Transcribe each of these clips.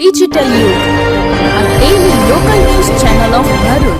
Digital.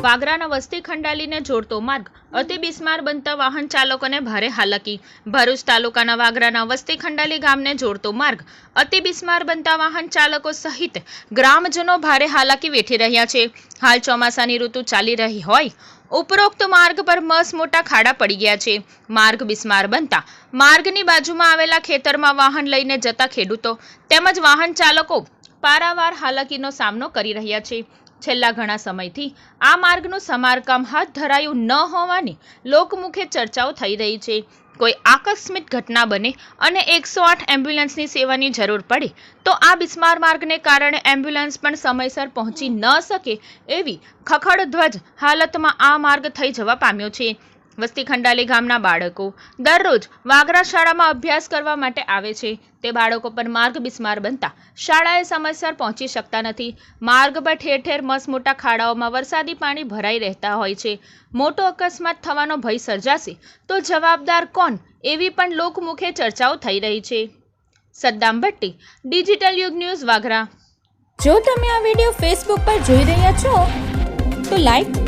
વાગરાના વસ્તી ખંડાલીને જોડતો માર્ગ અતિ બિસ્માર બનતા વાહન ચાલકોને ભારે હાલાકી ભરૂચ તાલુકાના વાગરાના વસ્તી ખંડાલી ગામને જોડતો માર્ગ અતિ બિસ્માર બનતા વાહન ચાલકો સહિત ગ્રામજનો ભારે હાલાકી વેઠી રહ્યા છે હાલ ચોમાસાની ઋતુ ચાલી રહી હોય ઉપરોક્ત માર્ગ પર મસ મોટા ખાડા પડી ગયા છે. માર્ગ બિસ્માર બનતા માર્ગની બાજુમાં આવેલા ખેતરમાં વાહન લઈને જતા ખેડૂતો તેમજ વાહન ચાલકો પારાવાર હાલાકીનો સામનો કરી રહ્યા છે. છેલ્લા ઘણા સમયથી આ માર્ગનું સમારકામ હાથ ધરાયું ન હોવાની લોકમુખે ચર્ચાઓ થઈ રહી છે. કોઈ આકસ્મિક ઘટના બને અને એકસો આઠ એમ્બ્યુલન્સની સેવાની જરૂર પડે, તો આ બિસ્માર માર્ગને કારણે એમ્બ્યુલન્સ પણ સમયસર પહોંચી ન શકે એવી ખખડધ્વજ હાલતમાં આ માર્ગ થઈ જવા પામ્યો છે. વસ્તી ખંડાલી ગામના બાળકો દરરોજ વાગરા શાળામાં અભ્યાસ કરવા માટે આવે છે. તે બાળકો પર માર્ગ બિસ્માર બનતા શાળાએ સમયસર પહોંચી શકતા નથી. માર્ગ પર ઠેર ઠેર મસ મોટા ખાડાઓમાં વરસાદી પાણી ભરાઈ રહેતા હોય છે. મોટો અકસ્માત થવાનો ભય સર્જાશે તો જવાબદાર કોણ? એવી પણ લોકમુખે ચર્ચાઓ થઈ રહી છે. Saddam Bhatti, digital Yug news Vagra. જો તમે આ વિડિયો ફેસબુક પર જોઈ રહ્યા છો, તો લાઈક